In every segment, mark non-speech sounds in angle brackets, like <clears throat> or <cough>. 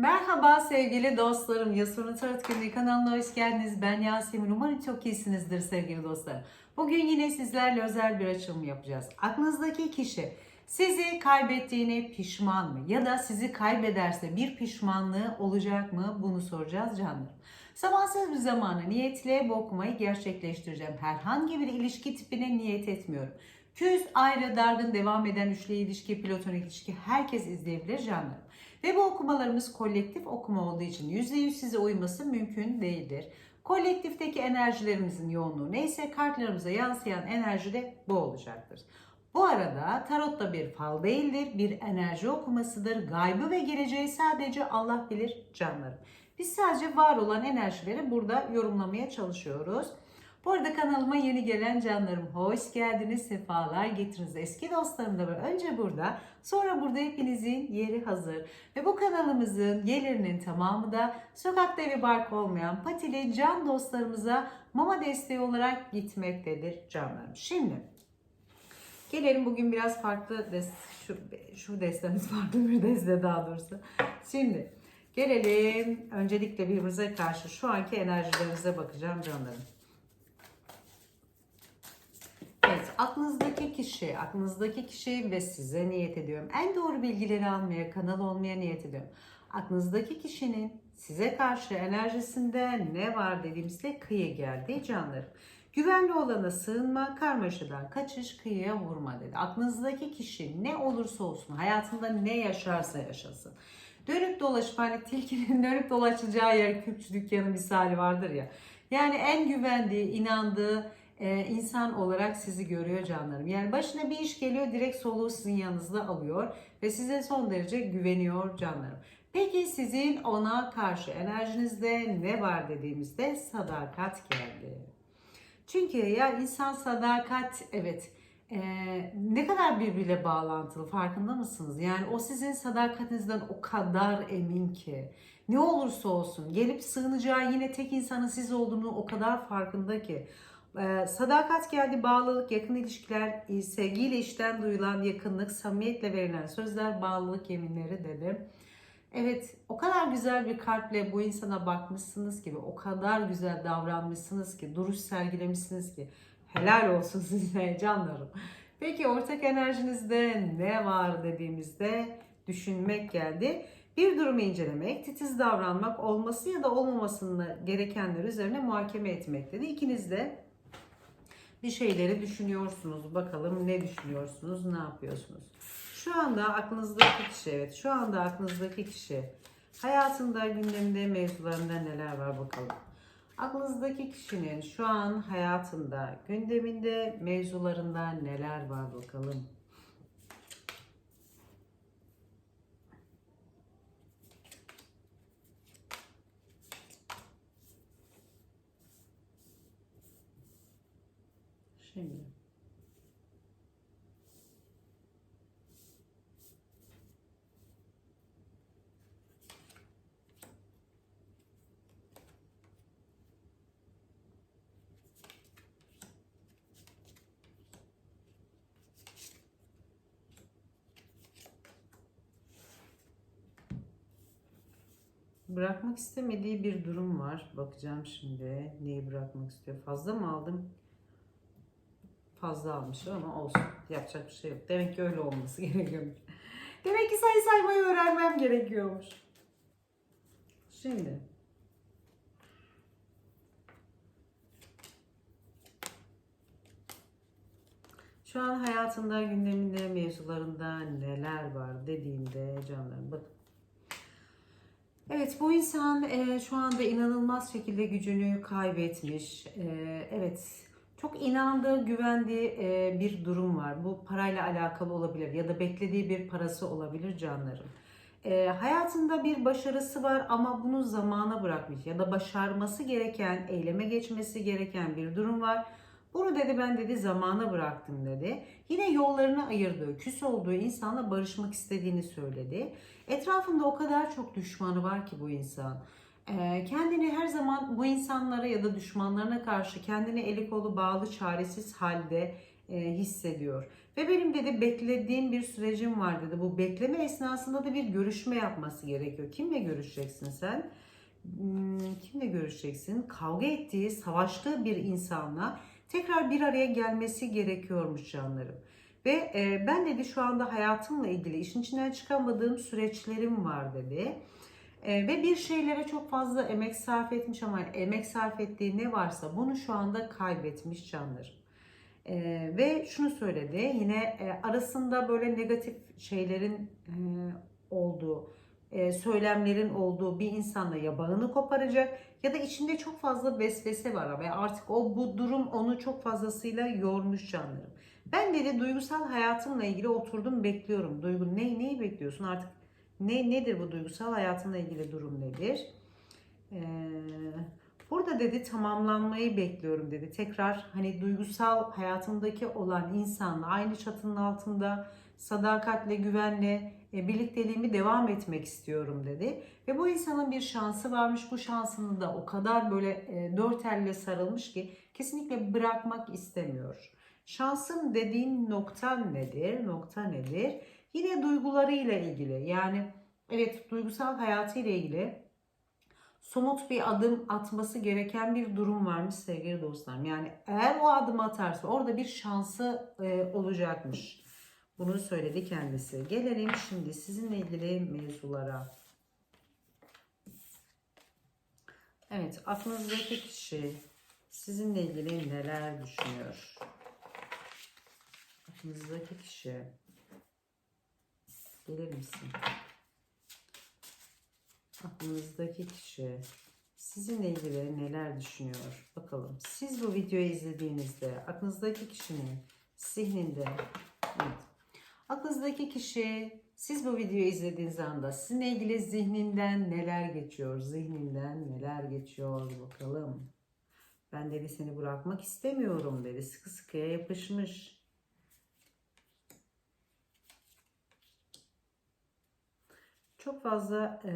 Merhaba sevgili dostlarım. Yasun'un Tarot Günlüğü kanalına hoş geldiniz. Ben Yasemin. Umarım çok iyisinizdir sevgili dostlarım. Bugün yine sizlerle özel bir açılım yapacağız. Aklınızdaki kişi sizi kaybettiğine pişman mı? Ya da sizi kaybederse bir pişmanlığı olacak mı? Bunu soracağız canlarım. Sabahsız bir zamana niyetle bu okumayı gerçekleştireceğim. Herhangi bir ilişki tipine niyet etmiyorum. Küs, ayrı, dargın, devam eden üçlü ilişki, platonik ilişki herkes izleyebilir canlarım. Ve bu okumalarımız kolektif okuma olduğu için %100 size uyması mümkün değildir. Kolektifteki enerjilerimizin yoğunluğu neyse kartlarımıza yansıyan enerji de bu olacaktır. Bu arada tarot da bir fal değildir, bir enerji okumasıdır. Gaybı ve geleceği sadece Allah bilir canlarım. Biz sadece var olan enerjileri burada yorumlamaya çalışıyoruz. Bu arada kanalıma yeni gelen canlarım hoş geldiniz, sefalar getiriniz. Eski dostlarım da var. Önce burada, sonra burada hepinizin yeri hazır. Ve bu kanalımızın gelirinin tamamı da sokakta evi bark olmayan patili can dostlarımıza mama desteği olarak gitmektedir canlarım. Şimdi gelelim bugün biraz farklı des şu, şu destemiz <laughs> farklı bir deste daha doğrusu. Şimdi gelelim öncelikle birbirimize karşı şu anki enerjilerimize bakacağım canlarım. Evet, aklınızdaki kişi, aklınızdaki kişi ve size niyet ediyorum. En doğru bilgileri almaya, kanal olmaya niyet ediyorum. Aklınızdaki kişinin size karşı enerjisinde ne var dediğimizde kıyı geldi canlarım. Güvenli olana sığınma, karmaşadan kaçış, kıyıya vurma dedi. Aklınızdaki kişi ne olursa olsun, hayatında ne yaşarsa yaşasın. Dönüp dolaşıp hani tilkinin <laughs> dönüp dolaşacağı yer küpçü dükkanı misali vardır ya. Yani en güvendiği, inandığı, e, insan olarak sizi görüyor canlarım. Yani başına bir iş geliyor direkt soluğu sizin yanınızda alıyor ve size son derece güveniyor canlarım. Peki sizin ona karşı enerjinizde ne var dediğimizde sadakat geldi. Çünkü ya insan sadakat evet e, ne kadar birbiriyle bağlantılı farkında mısınız? Yani o sizin sadakatinizden o kadar emin ki ne olursa olsun gelip sığınacağı yine tek insanın siz olduğunu o kadar farkında ki. Ee, sadakat geldi, bağlılık, yakın ilişkiler, sevgiyle işten duyulan yakınlık, samimiyetle verilen sözler, bağlılık yeminleri dedim. Evet, o kadar güzel bir kalple bu insana bakmışsınız ki, o kadar güzel davranmışsınız ki, duruş sergilemişsiniz ki. Helal olsun <laughs> size canlarım. Peki ortak enerjinizde ne var dediğimizde düşünmek geldi. Bir durumu incelemek, titiz davranmak, olması ya da olmamasını gerekenler üzerine muhakeme etmek dedi. İkiniz de bir şeyleri düşünüyorsunuz. Bakalım ne düşünüyorsunuz, ne yapıyorsunuz? Şu anda aklınızdaki kişi, evet şu anda aklınızdaki kişi hayatında, gündeminde, mevzularında neler var bakalım. Aklınızdaki kişinin şu an hayatında, gündeminde, mevzularında neler var bakalım. Şimdi. Bırakmak istemediği bir durum var. Bakacağım şimdi. Neyi bırakmak istiyor? Fazla mı aldım? Fazla almışım ama olsun. Yapacak bir şey yok. Demek ki öyle olması <laughs> gerekiyormuş. Demek ki sayı saymayı öğrenmem gerekiyormuş. Şimdi. Şu an hayatında, gündeminde, mevzularında neler var dediğimde canlarım bakın. Evet bu insan e, şu anda inanılmaz şekilde gücünü kaybetmiş. E, evet çok inandığı, güvendiği e, bir durum var. Bu parayla alakalı olabilir ya da beklediği bir parası olabilir canlarım. E, hayatında bir başarısı var ama bunu zamana bırakmış ya da başarması gereken, eyleme geçmesi gereken bir durum var. Bunu dedi ben dedi zamana bıraktım dedi. Yine yollarını ayırdığı, küs olduğu insanla barışmak istediğini söyledi. Etrafında o kadar çok düşmanı var ki bu insan. Kendini her zaman bu insanlara ya da düşmanlarına karşı kendini eli kolu bağlı çaresiz halde hissediyor. Ve benim dedi beklediğim bir sürecim var dedi. Bu bekleme esnasında da bir görüşme yapması gerekiyor. Kimle görüşeceksin sen? Hmm, Kimle görüşeceksin? Kavga ettiği, savaştığı bir insanla tekrar bir araya gelmesi gerekiyormuş canlarım. Ve ben dedi şu anda hayatımla ilgili işin içinden çıkamadığım süreçlerim var dedi. E, ve bir şeylere çok fazla emek sarf etmiş ama emek sarf ettiği ne varsa bunu şu anda kaybetmiş canlarım. E, ve şunu söyledi yine e, arasında böyle negatif şeylerin e, olduğu, e, söylemlerin olduğu bir insanla ya bağını koparacak ya da içinde çok fazla vesvese var ve artık o bu durum onu çok fazlasıyla yormuş canlarım. Ben dedi duygusal hayatımla ilgili oturdum bekliyorum. Duygu ne neyi bekliyorsun artık? Ne nedir bu duygusal hayatınla ilgili durum nedir? Ee, burada dedi tamamlanmayı bekliyorum dedi. Tekrar hani duygusal hayatımdaki olan insanla aynı çatının altında sadakatle, güvenle e, birlikteliğimi devam etmek istiyorum dedi. Ve bu insanın bir şansı varmış. Bu şansını da o kadar böyle e, dört elle sarılmış ki kesinlikle bırakmak istemiyor. Şansın dediğin nokta nedir? Nokta nedir? Yine duygularıyla ilgili. Yani evet duygusal hayatıyla ilgili somut bir adım atması gereken bir durum varmış sevgili dostlarım. Yani eğer o adımı atarsa orada bir şansı e, olacakmış. Bunu söyledi kendisi. Gelelim şimdi sizinle ilgili mevzulara. Evet, aklınızdaki kişi sizinle ilgili neler düşünüyor? Aklınızdaki kişi gelir misin? Aklınızdaki kişi sizinle ilgili neler düşünüyor? Bakalım. Siz bu videoyu izlediğinizde aklınızdaki kişinin zihninde evet, Aklınızdaki kişi siz bu videoyu izlediğiniz anda sizinle ilgili zihninden neler geçiyor? Zihninden neler geçiyor bakalım. Ben dedi seni bırakmak istemiyorum dedi. Sıkı sıkıya yapışmış. Çok fazla e,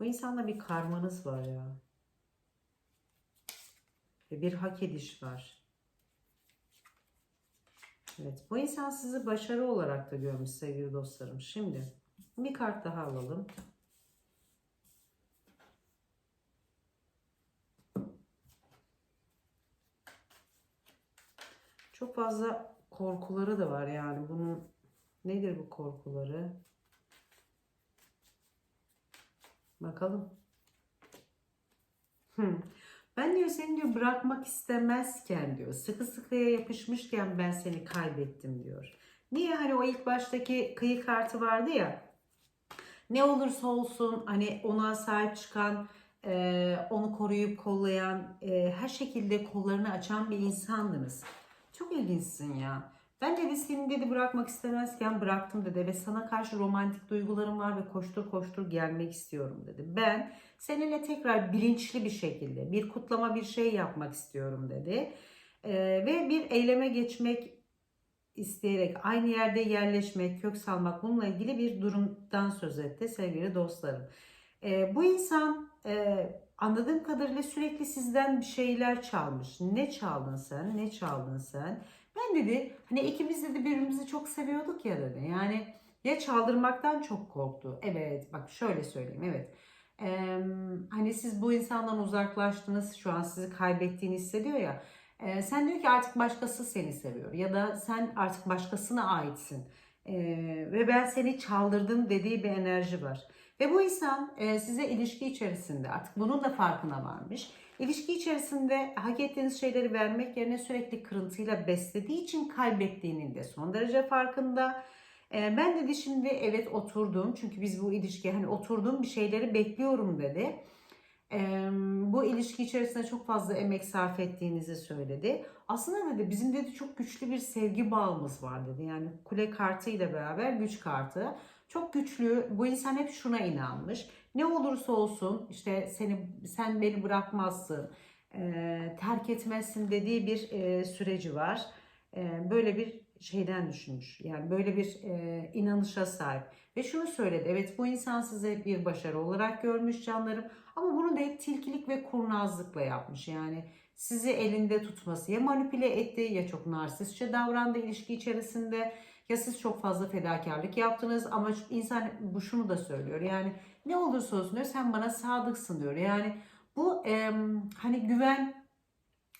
bu insanla bir karmanız var ya. Ve bir hak ediş var. Evet, bu insan sizi başarı olarak da görmüş sevgili dostlarım. Şimdi bir kart daha alalım. Çok fazla korkuları da var yani bunun nedir bu korkuları? Bakalım. Hmm. Ben diyor seni diyor bırakmak istemezken diyor sıkı sıkıya yapışmışken ben seni kaybettim diyor. Niye hani o ilk baştaki kıyı kartı vardı ya ne olursa olsun hani ona sahip çıkan e, onu koruyup kollayan e, her şekilde kollarını açan bir insandınız. Çok ilginçsin ya. Ben dedi seni dedi bırakmak istemezken bıraktım dedi ve sana karşı romantik duygularım var ve koştur koştur gelmek istiyorum dedi. Ben seninle tekrar bilinçli bir şekilde bir kutlama bir şey yapmak istiyorum dedi. Ee, ve bir eyleme geçmek isteyerek aynı yerde yerleşmek, kök salmak bununla ilgili bir durumdan söz etti sevgili dostlarım. Ee, bu insan e, anladığım kadarıyla sürekli sizden bir şeyler çalmış. Ne çaldın sen? Ne çaldın sen? Ben dedi hani ikimiz dedi birbirimizi çok seviyorduk ya dedi. Yani ya çaldırmaktan çok korktu. Evet bak şöyle söyleyeyim evet. Ee, hani siz bu insandan uzaklaştınız şu an sizi kaybettiğini hissediyor ya. Ee, sen diyor ki artık başkası seni seviyor ya da sen artık başkasına aitsin. Ee, ve ben seni çaldırdım dediği bir enerji var. Ve bu insan e, size ilişki içerisinde artık bunun da farkına varmış. İlişki içerisinde hak ettiğiniz şeyleri vermek yerine sürekli kırıntıyla beslediği için kaybettiğinin de son derece farkında. E, ben dedi şimdi evet oturdum çünkü biz bu ilişki hani oturdum bir şeyleri bekliyorum dedi. E, bu ilişki içerisinde çok fazla emek sarf ettiğinizi söyledi. Aslında dedi bizim dedi çok güçlü bir sevgi bağımız var dedi. Yani kule kartı ile beraber güç kartı. Çok güçlü. Bu insan hep şuna inanmış. Ne olursa olsun işte seni sen beni bırakmazsın, e, terk etmezsin dediği bir e, süreci var. E, böyle bir şeyden düşünmüş. Yani böyle bir e, inanışa sahip. Ve şunu söyledi. Evet bu insan size bir başarı olarak görmüş canlarım. Ama bunu da hep tilkilik ve kurnazlıkla yapmış. Yani sizi elinde tutması ya manipüle etti ya çok narsistçe davrandı ilişki içerisinde ya siz çok fazla fedakarlık yaptınız ama insan bu şunu da söylüyor yani ne olursa olsun diyor sen bana sadıksın diyor yani bu em, hani güven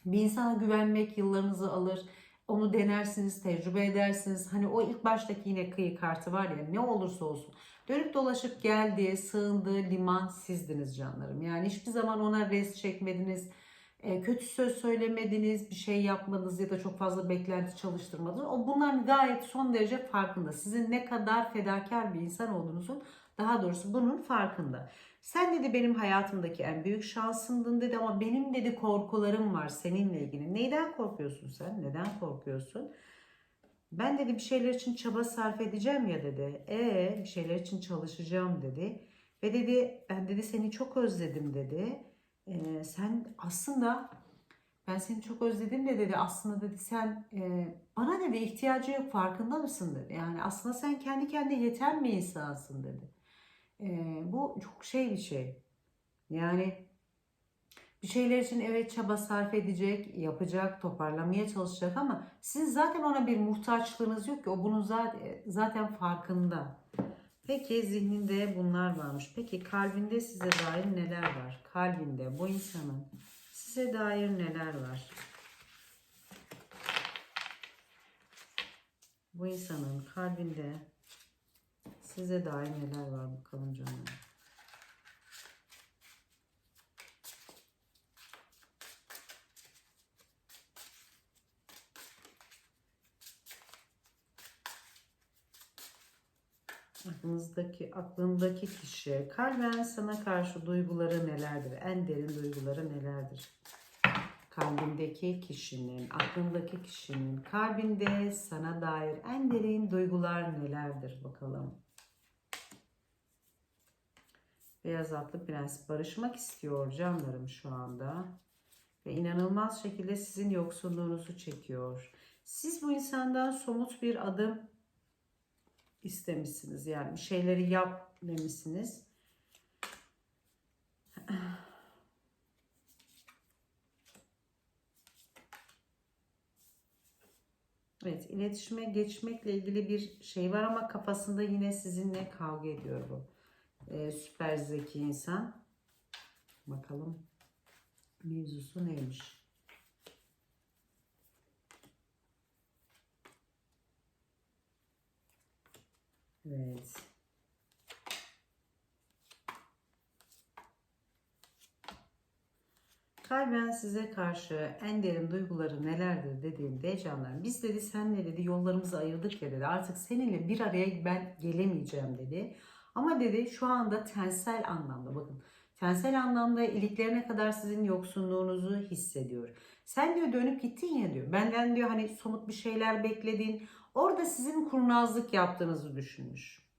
bir insana güvenmek yıllarınızı alır onu denersiniz, tecrübe edersiniz. Hani o ilk baştaki yine kıyı kartı var ya ne olursa olsun. Dönüp dolaşıp geldiği, sığındığı liman sizdiniz canlarım. Yani hiçbir zaman ona res çekmediniz. e, Kötü söz söylemediniz, bir şey yapmadınız ya da çok fazla beklenti çalıştırmadınız. O bunların gayet son derece farkında. Sizin ne kadar fedakar bir insan olduğunuzun daha doğrusu bunun farkında. Sen dedi benim hayatımdaki en büyük şansındın dedi ama benim dedi korkularım var seninle ilgili. Neyden korkuyorsun sen? Neden korkuyorsun? Ben dedi bir şeyler için çaba sarf edeceğim ya dedi. E bir şeyler için çalışacağım dedi. Ve dedi ben dedi seni çok özledim dedi. E, sen aslında ben seni çok özledim de dedi. Aslında dedi sen e, bana dedi ihtiyacı yok farkında mısın dedi. Yani aslında sen kendi kendine yeten bir insansın dedi. Ee, bu çok şey bir şey. Yani bir şeyler için evet çaba sarf edecek, yapacak, toparlamaya çalışacak ama sizin zaten ona bir muhtaçlığınız yok ki. O bunun zaten, zaten farkında. Peki zihninde bunlar varmış. Peki kalbinde size dair neler var? Kalbinde bu insanın size dair neler var? Bu insanın kalbinde Size dair neler var bakalım canım. Aklınızdaki, aklındaki kişi kalben sana karşı duyguları nelerdir? En derin duyguları nelerdir? Kalbindeki kişinin, aklındaki kişinin kalbinde sana dair en derin duygular nelerdir bakalım. Beyaz atlı prens barışmak istiyor canlarım şu anda. Ve inanılmaz şekilde sizin yoksunluğunuzu çekiyor. Siz bu insandan somut bir adım istemişsiniz. Yani bir şeyleri yap demişsiniz. Evet, iletişime geçmekle ilgili bir şey var ama kafasında yine sizinle kavga ediyor bu. Ee, süper zeki insan. Bakalım mevzusu neymiş? Evet. Kalben size karşı en derin duyguları nelerdir dediğimde canlarım biz dedi senle dedi yollarımızı ayırdık ya dedi artık seninle bir araya ben gelemeyeceğim dedi. Ama dedi şu anda tensel anlamda bakın tensel anlamda iliklerine kadar sizin yoksunluğunuzu hissediyor. Sen diyor dönüp gittin ya diyor. Benden diyor hani somut bir şeyler bekledin. Orada sizin kurnazlık yaptığınızı düşünmüş.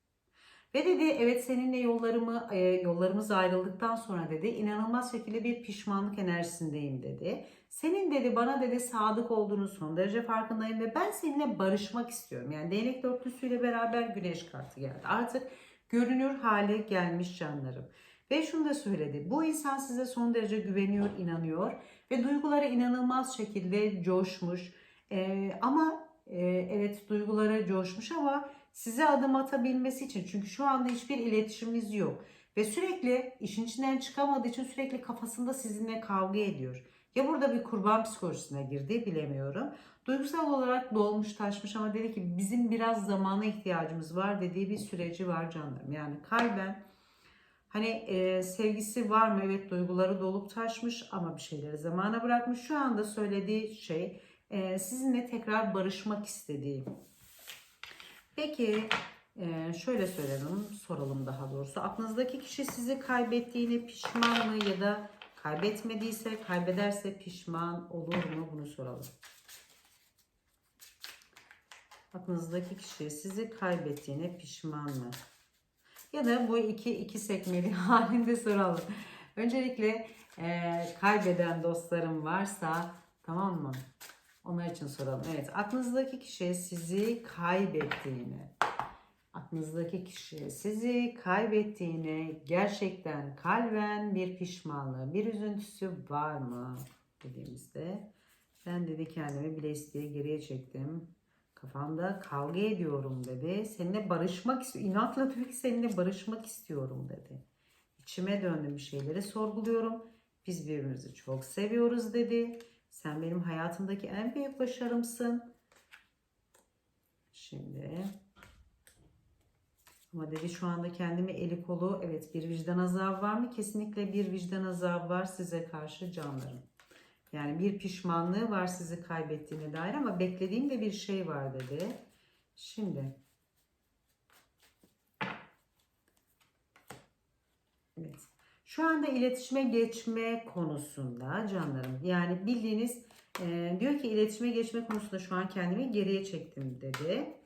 Ve dedi evet seninle yollarımı e, yollarımız ayrıldıktan sonra dedi inanılmaz şekilde bir pişmanlık enerjisindeyim dedi. Senin dedi bana dedi sadık olduğunu son derece farkındayım ve ben seninle barışmak istiyorum. Yani değnek dörtlüsüyle beraber güneş kartı geldi. Artık görünür hale gelmiş canlarım. Ve şunu da söyledi. Bu insan size son derece güveniyor, inanıyor ve duygulara inanılmaz şekilde coşmuş. Ee, ama e, evet duygulara coşmuş ama size adım atabilmesi için çünkü şu anda hiçbir iletişimimiz yok ve sürekli işin içinden çıkamadığı için sürekli kafasında sizinle kavga ediyor. Ya burada bir kurban psikolojisine girdi bilemiyorum. Duygusal olarak dolmuş taşmış ama dedi ki bizim biraz zamana ihtiyacımız var dediği bir süreci var canlarım. Yani kalben hani e, sevgisi var mı? Evet duyguları dolup taşmış ama bir şeyleri zamana bırakmış. Şu anda söylediği şey e, sizinle tekrar barışmak istediği. Peki e, şöyle söyleyelim, soralım daha doğrusu. Aklınızdaki kişi sizi kaybettiğine pişman mı ya da kaybetmediyse, kaybederse pişman olur mu? Bunu soralım. Aklınızdaki kişi sizi kaybettiğine pişman mı? Ya da bu iki iki sekmeli <laughs> halinde soralım. Öncelikle e, kaybeden dostlarım varsa tamam mı? Onlar için soralım. Evet aklınızdaki kişi sizi kaybettiğini, aklınızdaki kişi sizi kaybettiğine gerçekten kalben bir pişmanlığı, bir üzüntüsü var mı? dediğimizde ben dedi kendimi bile isteye geriye çektim. Kafamda kavga ediyorum dedi. Seninle barışmak istiyorum. İnatla diyor ki seninle barışmak istiyorum dedi. İçime döndüm bir şeyleri sorguluyorum. Biz birbirimizi çok seviyoruz dedi. Sen benim hayatımdaki en büyük başarımsın. Şimdi ama dedi şu anda kendimi eli kolu evet bir vicdan azabı var mı? Kesinlikle bir vicdan azabı var size karşı canlarım. Yani bir pişmanlığı var sizi kaybettiğine dair ama beklediğim de bir şey var dedi. Şimdi Evet. Şu anda iletişime geçme konusunda canlarım yani bildiğiniz e, diyor ki iletişime geçme konusunda şu an kendimi geriye çektim dedi.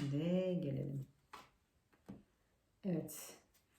Şimdi gelelim. Evet.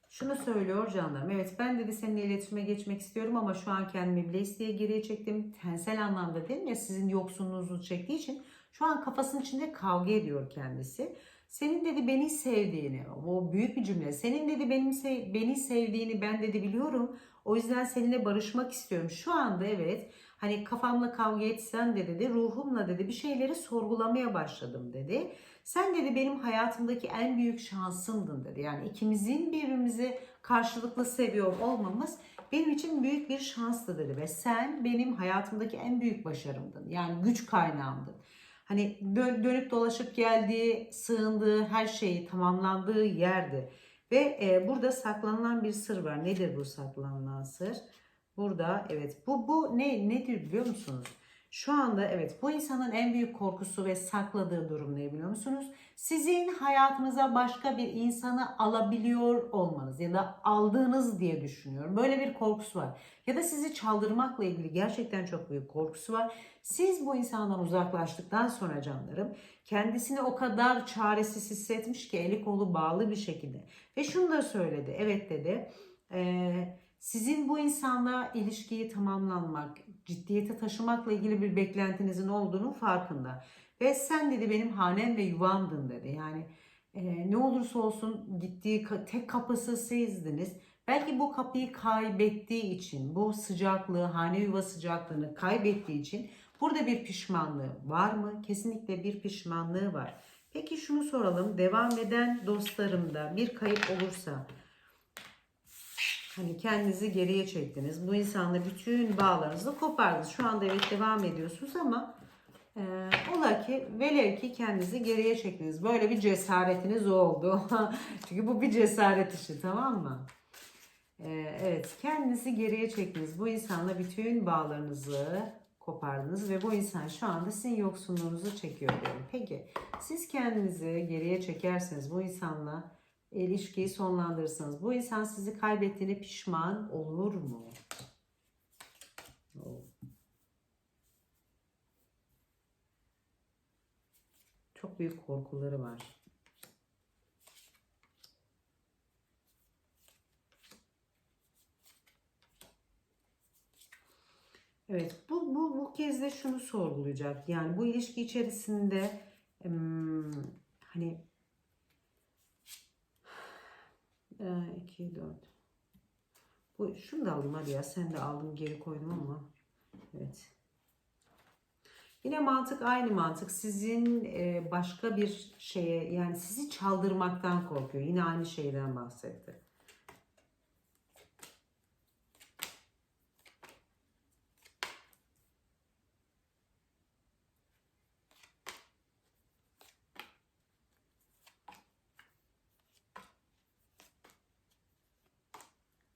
Şunu söylüyor canlarım. Evet ben dedi seninle iletişime geçmek istiyorum ama şu an kendimi bile isteye geriye çektim. Tensel anlamda dedim ya sizin yoksunluğunuzu çektiği için şu an kafasının içinde kavga ediyor kendisi. Senin dedi beni sevdiğini, o büyük bir cümle. Senin dedi benim sev- beni sevdiğini ben dedi biliyorum. O yüzden seninle barışmak istiyorum. Şu anda evet hani kafamla kavga etsen de dedi ruhumla dedi bir şeyleri sorgulamaya başladım dedi. Sen dedi benim hayatımdaki en büyük şansımdın dedi. Yani ikimizin birbirimizi karşılıklı seviyor olmamız benim için büyük bir şanstı dedi. Ve sen benim hayatımdaki en büyük başarımdın. Yani güç kaynağımdın. Hani dö- dönüp dolaşıp geldiği, sığındığı, her şeyi tamamlandığı yerdi. Ve e, burada saklanılan bir sır var. Nedir bu saklanılan sır? Burada evet bu bu ne nedir biliyor musunuz? Şu anda evet bu insanın en büyük korkusu ve sakladığı durum ne biliyor musunuz? Sizin hayatınıza başka bir insanı alabiliyor olmanız ya da aldığınız diye düşünüyorum. Böyle bir korkusu var. Ya da sizi çaldırmakla ilgili gerçekten çok büyük korkusu var. Siz bu insandan uzaklaştıktan sonra canlarım kendisini o kadar çaresiz hissetmiş ki eli kolu bağlı bir şekilde. Ve şunu da söyledi. Evet dedi. Eee sizin bu insanla ilişkiyi tamamlanmak, ciddiyete taşımakla ilgili bir beklentinizin olduğunu farkında. Ve sen dedi benim hanem ve yuvamdın dedi. Yani e, ne olursa olsun gittiği tek kapısı sizdiniz. Belki bu kapıyı kaybettiği için, bu sıcaklığı, hane yuva sıcaklığını kaybettiği için burada bir pişmanlığı var mı? Kesinlikle bir pişmanlığı var. Peki şunu soralım. Devam eden dostlarımda bir kayıp olursa Hani kendinizi geriye çektiniz. Bu insanla bütün bağlarınızı kopardınız. Şu anda evet devam ediyorsunuz ama e, ola ki velev ki kendinizi geriye çektiniz. Böyle bir cesaretiniz oldu. <laughs> Çünkü bu bir cesaret işi tamam mı? E, evet kendinizi geriye çektiniz. Bu insanla bütün bağlarınızı kopardınız ve bu insan şu anda sizin yoksunluğunuzu çekiyor diyorum. Peki siz kendinizi geriye çekerseniz bu insanla ilişkiyi sonlandırırsanız bu insan sizi kaybettiğine pişman olur mu? Çok büyük korkuları var. Evet, bu, bu, bu kez de şunu sorgulayacak. Yani bu ilişki içerisinde hani 2, 4. Bu, şunu da aldım hadi ya. Sen de aldım geri koydum ama. Evet. Yine mantık aynı mantık. Sizin e, başka bir şeye yani sizi çaldırmaktan korkuyor. Yine aynı şeyden bahsetti.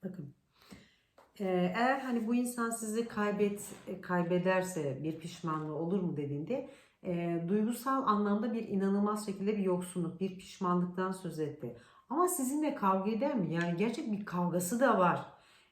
Bakın. Ee, eğer hani bu insan sizi kaybet kaybederse bir pişmanlığı olur mu dediğinde e, duygusal anlamda bir inanılmaz şekilde bir yoksunluk, bir pişmanlıktan söz etti. Ama sizinle kavga eder mi? Yani gerçek bir kavgası da var.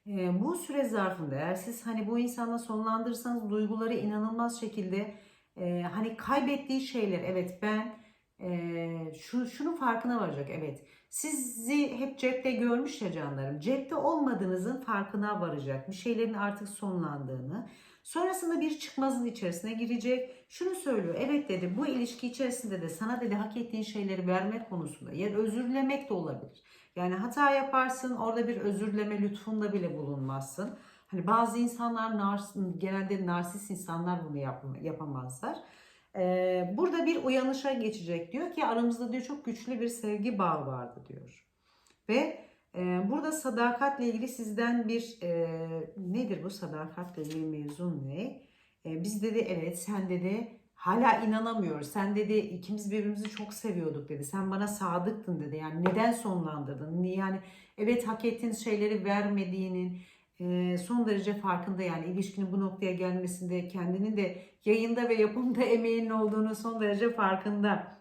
E, bu süre zarfında eğer siz hani bu insanla sonlandırırsanız duyguları inanılmaz şekilde e, hani kaybettiği şeyler evet ben e, şu şunun farkına varacak evet sizi hep cepte görmüş ya canlarım. Cepte olmadığınızın farkına varacak. Bir şeylerin artık sonlandığını. Sonrasında bir çıkmazın içerisine girecek. Şunu söylüyor. Evet dedi bu ilişki içerisinde de sana dedi hak ettiğin şeyleri vermek konusunda. Yani özürlemek de olabilir. Yani hata yaparsın orada bir özürleme lütfunda bile bulunmazsın. Hani bazı insanlar nars genelde narsist insanlar bunu yap yapamazlar. Burada bir uyanışa geçecek diyor ki aramızda diyor çok güçlü bir sevgi bağı vardı diyor. Ve e, burada sadakatle ilgili sizden bir e, nedir bu sadakatle ilgili mevzun ne? E, biz dedi evet sen dedi hala inanamıyoruz. Sen dedi ikimiz birbirimizi çok seviyorduk dedi. Sen bana sadıktın dedi. Yani neden sonlandırdın? Yani evet hak ettiğin şeyleri vermediğinin son derece farkında yani ilişkinin bu noktaya gelmesinde kendinin de yayında ve yapımda <laughs> emeğinin olduğunu son derece farkında.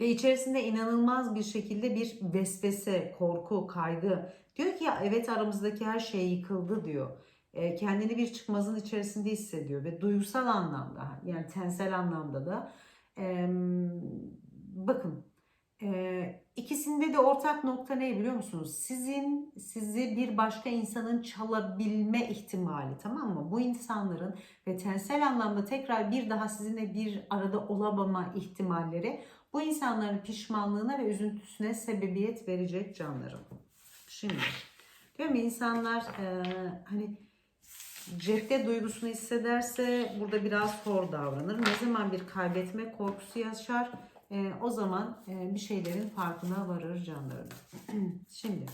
Ve içerisinde inanılmaz bir şekilde bir vesvese, korku, kaygı. Diyor ki ya evet aramızdaki her şey yıkıldı diyor. E, kendini bir çıkmazın içerisinde hissediyor ve duygusal anlamda yani tensel anlamda da e, bakın e, ikisinde de ortak nokta ne biliyor musunuz? Sizin sizi bir başka insanın çalabilme ihtimali tamam mı? Bu insanların ve tensel anlamda tekrar bir daha sizinle bir arada olamama ihtimalleri bu insanların pişmanlığına ve üzüntüsüne sebebiyet verecek canlarım. Şimdi diyorum insanlar e, hani cepte duygusunu hissederse burada biraz hor davranır. Ne zaman bir kaybetme korkusu yaşar e, o zaman e, bir şeylerin farkına varır canlarım. <clears throat> Şimdi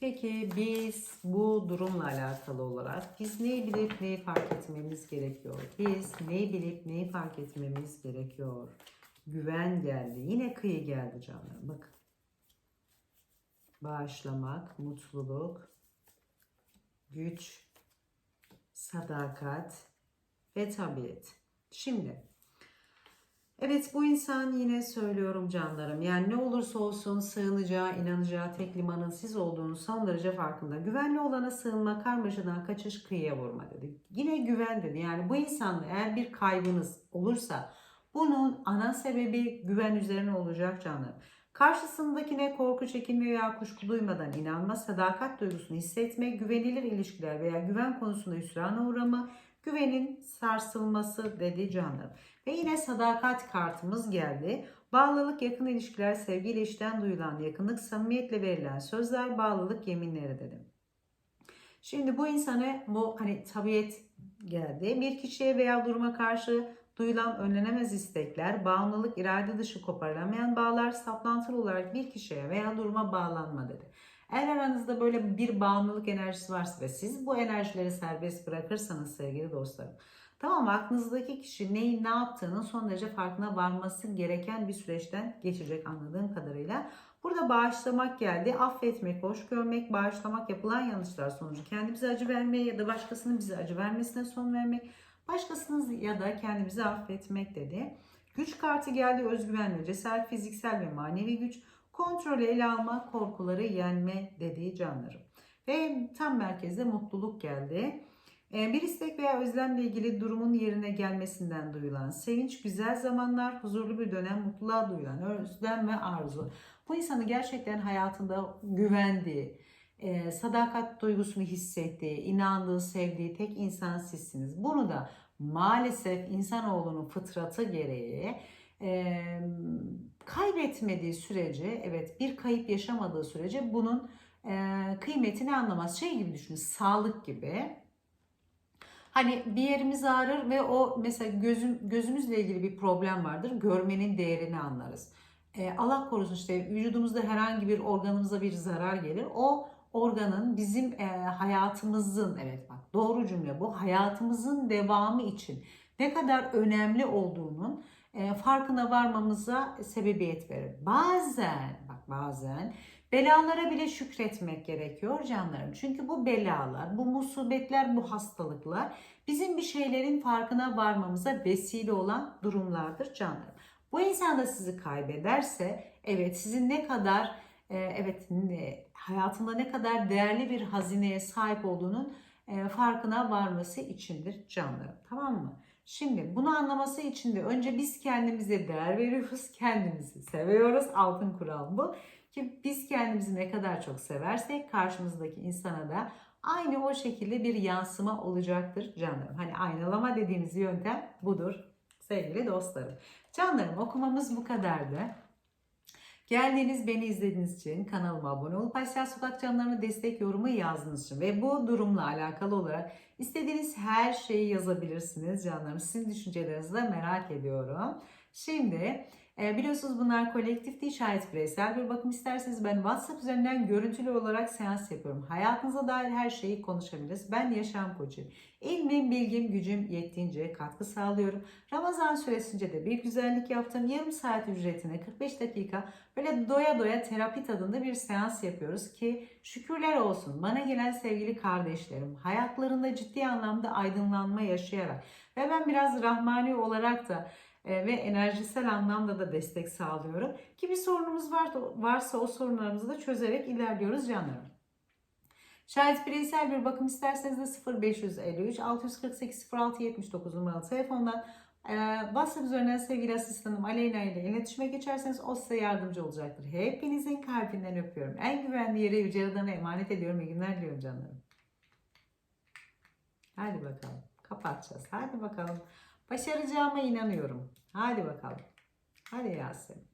peki biz bu durumla alakalı olarak biz neyi bilip neyi fark etmemiz gerekiyor? Biz neyi bilip neyi fark etmemiz gerekiyor? Güven geldi. Yine kıyı geldi canlarım. Bakın. Bağışlamak, mutluluk, güç, sadakat ve tabiat. Şimdi evet bu insan yine söylüyorum canlarım. Yani ne olursa olsun sığınacağı, inanacağı tek limanın siz olduğunu son derece farkında. Güvenli olana sığınma, karmaşadan kaçış, kıyıya vurma dedi. Yine güven dedi. Yani bu insanla eğer bir kaybınız olursa bunun ana sebebi güven üzerine olacak canlarım. Karşısındakine korku, çekinme veya kuşku duymadan inanma, sadakat duygusunu hissetme, güvenilir ilişkiler veya güven konusunda hüsrana uğrama, güvenin sarsılması dedi canım. Ve yine sadakat kartımız geldi. Bağlılık, yakın ilişkiler, sevgiyle işten duyulan yakınlık, samimiyetle verilen sözler, bağlılık yeminleri dedim. Şimdi bu insana bu hani tabiat geldi. Bir kişiye veya duruma karşı duyulan önlenemez istekler, bağımlılık, irade dışı koparılamayan bağlar, saplantılı olarak bir kişiye veya duruma bağlanma dedi. Eğer aranızda böyle bir bağımlılık enerjisi varsa ve siz bu enerjileri serbest bırakırsanız sevgili dostlarım, tamam aklınızdaki kişi neyi ne yaptığının son derece farkına varması gereken bir süreçten geçecek anladığım kadarıyla. Burada bağışlamak geldi. Affetmek, hoş görmek, bağışlamak yapılan yanlışlar sonucu kendimize acı vermeye ya da başkasının bize acı vermesine son vermek, Başkasını ya da kendimizi affetmek dedi. Güç kartı geldi özgüven ve cesaret fiziksel ve manevi güç. Kontrolü ele alma, korkuları yenme dediği canlarım. Ve tam merkezde mutluluk geldi. Ee, bir istek veya özlemle ilgili durumun yerine gelmesinden duyulan sevinç, güzel zamanlar, huzurlu bir dönem, mutluluğa duyulan özlem ve arzu. Bu insanı gerçekten hayatında güvendiği, e, sadakat duygusunu hissettiği, inandığı, sevdiği tek insan sizsiniz. Bunu da maalesef insanoğlunun fıtratı gereği e, kaybetmediği sürece, evet bir kayıp yaşamadığı sürece bunun e, kıymetini anlamaz. Şey gibi düşünün, sağlık gibi. Hani bir yerimiz ağrır ve o mesela gözüm gözümüzle ilgili bir problem vardır. Görmenin değerini anlarız. E, Allah korusun işte vücudumuzda herhangi bir organımıza bir zarar gelir. O organın bizim e, hayatımızın evet bak doğru cümle bu hayatımızın devamı için ne kadar önemli olduğunun farkına varmamıza sebebiyet verir. Bazen bak bazen belalara bile şükretmek gerekiyor canlarım. Çünkü bu belalar, bu musibetler, bu hastalıklar bizim bir şeylerin farkına varmamıza vesile olan durumlardır canlarım. Bu insan da sizi kaybederse evet sizin ne kadar evet hayatında ne kadar değerli bir hazineye sahip olduğunun farkına varması içindir canlarım. Tamam mı? Şimdi bunu anlaması için de önce biz kendimize değer veriyoruz, <laughs> kendimizi seviyoruz. Altın kural bu. Ki biz kendimizi ne kadar çok seversek karşımızdaki insana da aynı o şekilde bir yansıma olacaktır canlarım. Hani aynalama dediğimiz yöntem budur sevgili dostlarım. Canlarım okumamız bu kadardı. Geldiğiniz, beni izlediğiniz için, kanalıma abone olup Aysel Sokak Camlarına destek yorumu yazdığınız için ve bu durumla alakalı olarak istediğiniz her şeyi yazabilirsiniz canlarım. Sizin düşüncelerinizi de merak ediyorum. Şimdi e, biliyorsunuz bunlar kolektif değil şayet bireysel bir bakım isterseniz ben WhatsApp üzerinden görüntülü olarak seans yapıyorum. Hayatınıza dair her şeyi konuşabiliriz. Ben yaşam koçuyum. İlmim, bilgim, gücüm yettiğince katkı sağlıyorum. Ramazan süresince de bir güzellik yaptım. Yarım saat ücretine 45 dakika böyle doya doya terapi tadında bir seans yapıyoruz ki şükürler olsun bana gelen sevgili kardeşlerim hayatlarında ciddi anlamda aydınlanma yaşayarak ve ben biraz rahmani olarak da ve enerjisel anlamda da destek sağlıyorum. Ki bir sorunumuz var, varsa o sorunlarımızı da çözerek ilerliyoruz canlarım. Şayet bireysel bir bakım isterseniz de 0553 648 06 79 numaralı telefondan e, WhatsApp üzerinden sevgili asistanım Aleyna ile iletişime geçerseniz o size yardımcı olacaktır. Hepinizin kalbinden öpüyorum. En güvenli yere Yüce Yaradan'a emanet ediyorum. İyi günler diliyorum canlarım. Hadi bakalım. Kapatacağız. Hadi bakalım. Başaracağıma inanıyorum. Hadi bakalım. Hadi Yasemin.